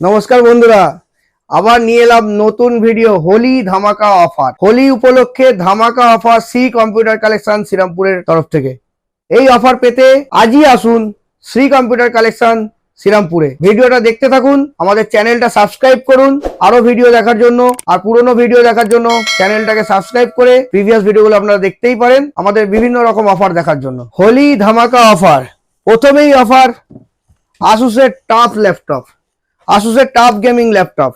নমস্কার বন্ধুরা, আবার নিয়ে এলাম নতুন ভিডিও হোলি ধামাকা অফার হোলি উপলক্ষে ধামাকা অফার সি কম্পিউটার কালেকশন শ্রীরামপুরের তরফ থেকে। এই অফার পেতে আজই আসুন শ্রী কম্পিউটার কালেকশন শ্রীরামপুরে। ভিডিওটা দেখতে থাকুন, আমাদের চ্যানেলটা সাবস্ক্রাইব করুন, আরও ভিডিও দেখার জন্য, আর পুরনো ভিডিও দেখার জন্য চ্যানেলটাকে সাবস্ক্রাইব করে প্রিভিয়াস ভিডিওগুলো আপনারা দেখতেই পারেন, আমাদের বিভিন্ন রকম অফার দেখার জন্য। হোলি ধামাকা অফার প্রথমেই অফার আসুসের টাফ ল্যাপটপ আসুসের টাফ গেমিং ল্যাপটপ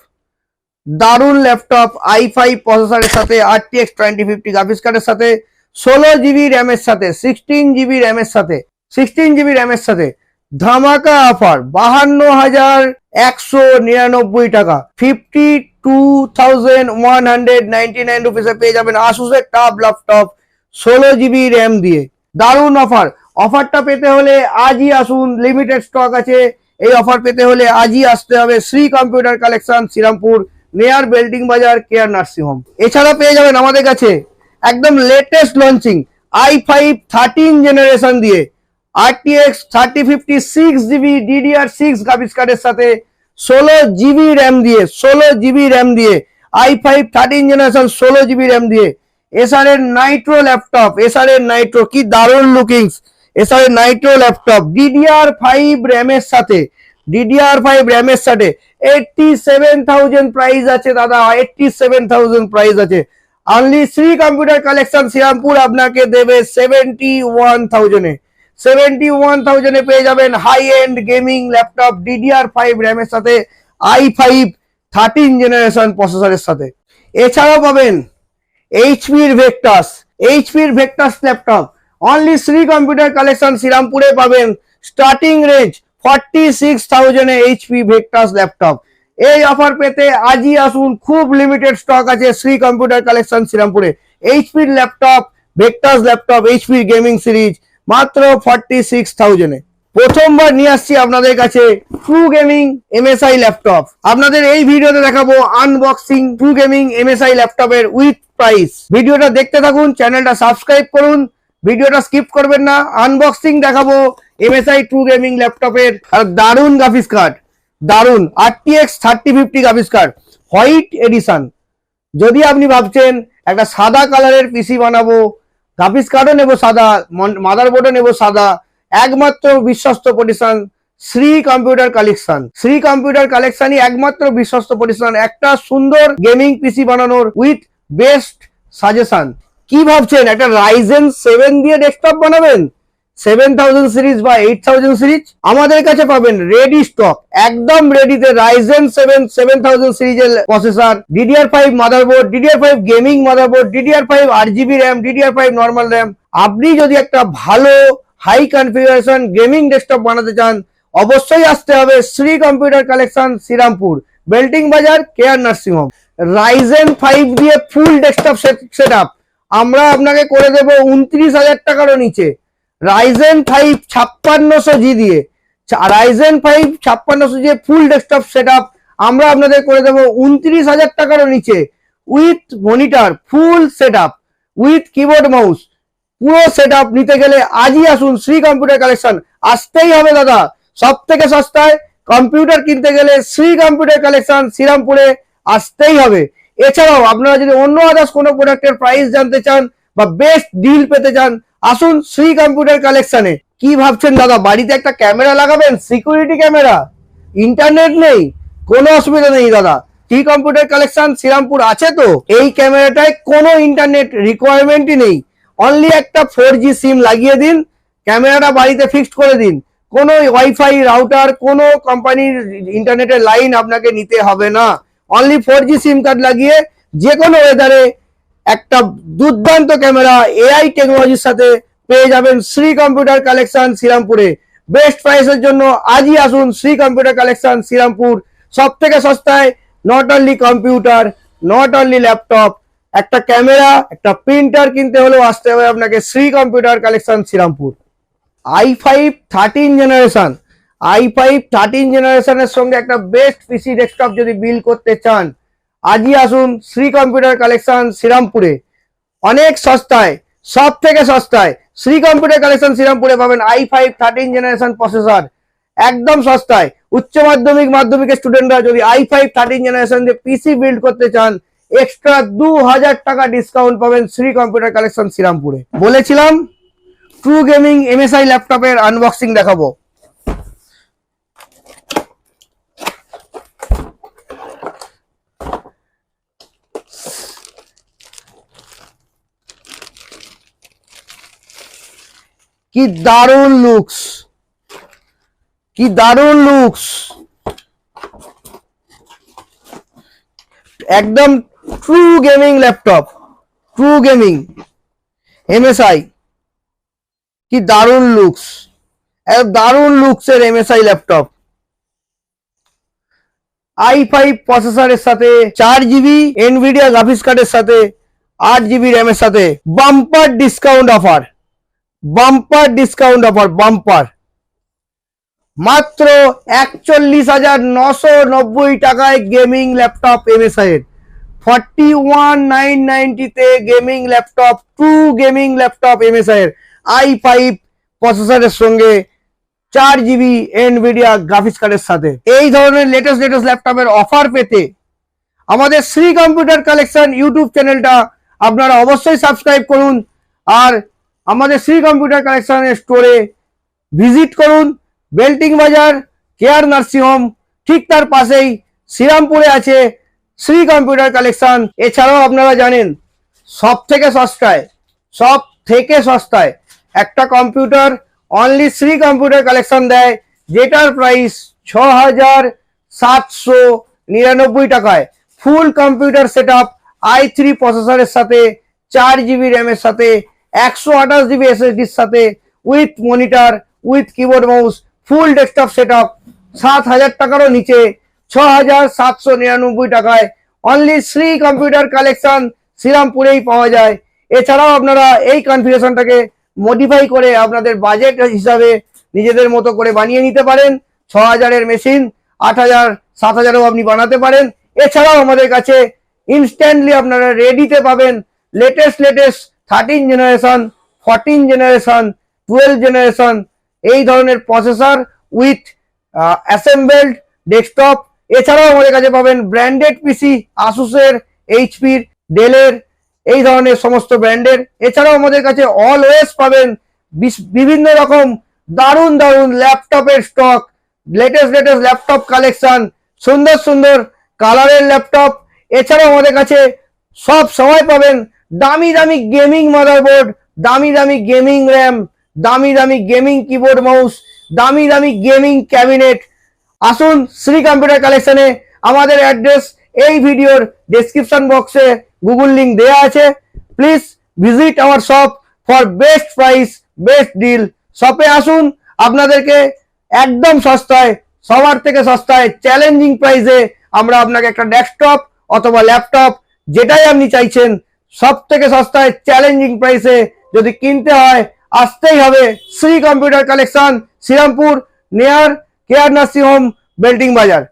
দারুণ ল্যাপটপ আই ফাইভ প্রসেসরের সাথে আরটিএক্স টোয়েন্টি ফিফটি গ্রাফিক্স কার্ডের সাথে, ষোলো জিবি র্যামের সাথে সিক্সটিন জিবি র্যামের সাথে সিক্সটিন জিবি র্যামের সাথে। ধামাকা অফার বাহান্ন হাজার একশো নিরানব্বই টাকা। Fifty two thousand one hundred ninety nine রুপিসে পেয়ে যাবেন আসুসের টাফ ল্যাপটপ ষোলো জিবি র্যাম দিয়ে। দারুণ অফার অফারটা পেতে হলে আজই আসুন লিমিটেড স্টক আছে। এই অফার পেতে হলে আজই আসতে হবে শ্রী কম্পিউটার কালেকশন শ্রীরামপুর নেয়ার বেল্ডিং বাজার কেয়ার নার্সিং হোম এছাড়া পেয়ে যাবেন আমাদের কাছে একদম latest launching i five thirteen generation দিয়ে RTX thirty fifty six GB DDR six graphics কার্ডের সাথে ষোলো জিবি র্যাম দিয়ে, ষোলো জিবি র্যাম দিয়ে আই ফাইভ থার্টিন জেনারেশন ষোলো জিবি র্যাম দিয়ে এসআর এর নাইট্রো ল্যাপটপ এসআর এর নাইট্রো কি দারুণ লুকিংস এর নাইট্রো ল্যাপটপ ডিডিআর ফাইভ র্যামের সাথে ডিডিআর ফাইভ র্যামের সাথে। এইটটি সেভেন থাউজেন্ড প্রাইস আছে দাদা এইটটি সেভেন থাউজেন্ড প্রাইস আছে। Only Shri Computer Collection Shrirampur আপনাকে দেবে সেভেন্টি ওয়ান থাউজেন্ডে সেভেন্টি ওয়ান থাউজেন্ডে পেয়ে যাবেন high end gaming laptop DDR five র্যামের সাথে আই ফাইভ থার্টিন জেনারেশন প্রসেসরের সাথে। এছাড়াও পাবেন এইচপির Victus এইচপির Victus laptop only Shri Computer Collection শ্রীরামপুরে পাবেন starting range forty six thousand HP Victus laptop এই অফার পেতে আজই আসুন, খুব লিমিটেড স্টক আছে শ্রী কম্পিউটার কালেকশন শ্রীরামপুরে এইচপির ল্যাপটপ ভেক্টাস ল্যাপটপ এইচপির গেমিং সিরিজ মাত্র ফর্টি সিক্স থাউজেন্ডে প্রথমবার নিয়ে আসছি আপনাদের কাছে ট্রু গেমিং এমএসআই ল্যাপটপ আপনাদের এই ভিডিওতে দেখাবো আনবক্সিং ট্রু গেমিং এমএসআই ল্যাপটপের উইথ প্রাইস ভিডিওটা দেখতে থাকুন চ্যানেলটা সাবস্ক্রাইব করুন। ভিডিওটা স্কিপ করবেন না আনবক্সিং দেখাবো এমএসআই ট্রু গেমিং ল্যাপটপের আর দারুণ গ্রাফিক্স কার্ড দারুণ RTX thirty fifty graphics card white edition যদি আপনি ভাবছেন একটা সাদা কালারের পিসি বানাবো গ্রাফিক্স কার্ডও নেব সাদা মাদারবোর্ডও নেব সাদা, একমাত্র বিশ্বস্ত প্রতিষ্ঠান Shri Computer Collection Shri Computer কালেকশনই একমাত্র বিশ্বস্ত প্রতিষ্ঠান একটা সুন্দর গেমিং পিসি বানানোর উইথ বেস্ট সাজেশন কি ভাবছেন? একটা রাইজেন সেভেন দিয়ে ডেস্কটপ বানাবেন? সেভেন থাউজেন্ড সিরিজ বা এইট থাউজেন্ড সিরিজ আমাদের কাছে পাবেন রেডি স্টক একদম রেডিতে রাইজেন সেভেন সেভেন থাউজেন্ড সিরিজের processor DDR five motherboard DDR five gaming motherboard DDR five আট GB RAM DDR five normal RAM আপনি যদি একটা ভালো হাই কনফিগারেশন গেমিং ডেস্কটপ বানাতে চান, অবশ্যই আসতে হবে Shri computer collection Serampore, belting বাজার care nursing home Ryzen five দিয়ে ফুল ডেস্কটপ সেট আপ আমরা আপনাকে করে দেবো উনত্রিশ হাজার টাকারও নিচে। রাইজেন ফাইভ ছাপ্পান্নশো জি দিয়ে। রাইজেন ফাইভ ছাপ্পান্নশো জি ফুল ডেস্কটপ সেট আমরা আপনাদের করে দেবো উনত্রিশ হাজার টাকারও নিচে। With monitor full set with keyboard mouse পুরো সেট নিতে গেলে আজই আসুন শ্রী কম্পিউটার কালেকশন আসতেই হবে দাদা। সব থেকে সস্তায় কম্পিউটার কিনতে গেলে শ্রী কম্পিউটার কালেকশন শ্রীরামপুরে আসতেই হবে। এছাড়াও আপনারা যদি অন্য আদার্স কোনো প্রোডাক্টের প্রাইস জানতে চান বা বেস্ট ডিল পেতে চান, আসুন শ্রী কম্পিউটার কালেকশনে কি ভাবছেন দাদা? বাড়িতে একটা ক্যামেরা লাগাবেন? সিকিউরিটি ক্যামেরা ইন্টারনেট নেই? কোনো অসুবিধা নেই দাদা। শ্রী কম্পিউটার কালেকশন শ্রীরামপুর আছে তো? এই ক্যামেরাটায় কোনো ইন্টারনেট রিকোয়ারমেন্টই নেই। অনলি একটা ফোর সিম লাগিয়ে দিন ক্যামেরাটা বাড়িতে ফিক্সড করে দিন। কোনো ওয়াইফাই রাউটার কোনো কোম্পানির ইন্টারনেটের লাইন আপনাকে নিতে হবে না। অনলি ফোর সিম কার্ড লাগিয়ে যে কোনো ওয়েদারে একটা দুর্দান্ত ক্যামেরা এআই টেকনোলজির সাথে পেয়ে যাবেন শ্রী কম্পিউটার কালেকশন শ্রীরামপুরে। বেস্ট প্রাইসের জন্য আজই আসুন শ্রী কম্পিউটার কালেকশন শ্রীরামপুর। সব থেকে সস্তায় not only computer not only laptop একটা ক্যামেরা একটা প্রিন্টার কিনতে হলেও আসতে হবে আপনাকে Shri Computer Collection Shrirampur. I five thirteen generation i five thirteen জেনারেশনের সঙ্গে একটা বেস্ট পিসি ডেস্কটপ যদি বিল করতে চান, আজই আসুন শ্রী কম্পিউটার কালেকশন শ্রীরামপুরে। অনেক সস্তায় সব থেকে সস্তায় শ্রী কম্পিউটার কালেকশন শ্রীরামপুরে পাবেন i five thirteen generation processor একদম সস্তায়। উচ্চ মাধ্যমিক মাধ্যমিকের স্টুডেন্টরা যদি আই ফাইভ থার্টিন জেনারেশন দিয়ে পিসি বিল্ড করতে চান এক্সট্রা দু হাজার টাকা ডিসকাউন্ট পাবেন শ্রী কম্পিউটার কালেকশন শ্রীরামপুরে। বলেছিলাম ট্রু গেমিং এমএসআই ল্যাপটপের আনবক্সিং দেখাবো। কি দারুণ লুকস কি দারুণ লুকস একদম true gaming laptop true gaming MSI কি দারুণ লুকস দারুণ লুকস এর এমএসআই ল্যাপটপ আই ফাইভ প্রসেসরের সাথে, চার জিবি এনভিডিয়া গ্রাফিক্স কার্ডের সাথে, আট জিবি র্যামের সাথে bumper discount offer bumper discount offer bumper মাত্র একচল্লিশ হাজার নশো নব্বই টাকায় গেমিং ল্যাপটপ এমএসআই এর। Forty one nine নাইনটিতে gaming laptop to gaming laptop MSI এর। আই ফাইভ প্রসেসরের সঙ্গে চার জিবি এনভিডিয়া গ্রাফিক্স কার্ডের সাথে। এই ধরনের লেটেস্ট লেটেস্ট ল্যাপটপের অফার পেতে আমাদের শ্রী কম্পিউটার কালেকশন ইউটিউব চ্যানেলটা আপনারা অবশ্যই সাবস্ক্রাইব করুন। আর আমাদের শ্রী কম্পিউটার কালেকশনের স্টোরে ভিজিট করুন। বেল্টিং বাজার কেয়ার নার্সিংহোম ঠিক তার পাশেই শ্রীরামপুরে আছে শ্রী কম্পিউটার কালেকশন এছাড়াও আপনারা জানেন সব থেকে সস্তায় সব থেকে সস্তায় একটা computer only Shri Computer Collection দেয়, যেটার প্রাইস ছ হাজার সাতশো নিরানব্বই টাকায়। Full computer set up i three প্রসেসরের সাথে, চার জিবি র্যামের সাথে একশো আঠাশ জিবি এসএসডির সাথে with monitor with keyboard mouse full desktop set up সাত হাজার টাকারও নিচে ছ হাজার সাতশো নিরানব্বই টাকায়। অনলি শ্রী কম্পিউটার কালেকশন শ্রীরামপুরেই পাওয়া যায়। এছাড়াও আপনারা এই কনফিগারেশনটাকে মডিফাই করে আপনাদের বাজেট হিসাবে নিজেদের মতো করে বানিয়ে নিতে পারেন। ছ হাজারের মেশিন আট হাজার, সাত হাজারও আপনি বানাতে পারেন। এছাড়াও আমাদের কাছে ইনস্ট্যান্টলি আপনারা রেডিতে পাবেন। Latest latest thirteen generation fourteen generation twelve generation এই ধরনের প্রসেসর উইথ অ্যাসেম্বলড ডেস্কটপ এছাড়াও আমাদের কাছে পাবেন ব্র্যান্ডেড পিসি আসুসের এইচপির ডেলের এই ধরনের সমস্ত ব্র্যান্ডের এছাড়াও আমাদের কাছে অলওয়েজ পাবেন বিভিন্ন রকম দারুণ দারুণ ল্যাপটপের stock latest latest laptop collection সুন্দর সুন্দর কালারের ল্যাপটপ। এছাড়াও আমাদের কাছে সব সময় পাবেন দামি দামি গেমিং মাদারবোর্ড, দামি দামি গেমিং র্যাম, দামি দামি গেমিং কিবোর্ড মাউস, দামি দামি গেমিং ক্যাবিনেট। আসুন শ্রী কম্পিউটার কালেকশনে আমাদের অ্যাড্রেস এই ভিডিওর ডেসক্রিপশন বক্সে গুগল লিংক দেওয়া আছে। Please visit our shop for best price best deal শপে আসুন, আপনাদেরকে একদম সস্তায়, সবার থেকে সস্তায় চ্যালেঞ্জিং প্রাইসে আমরা আপনাকে একটা ডেস্কটপ অথবা ল্যাপটপ যেটাই আপনি চাইছেন সব থেকে সস্তায় চ্যালেঞ্জিং প্রাইসে যদি কিনতে হয়, আসতেই হবে Shri Computer Collection Shrirampur near care nursing home belting বাজার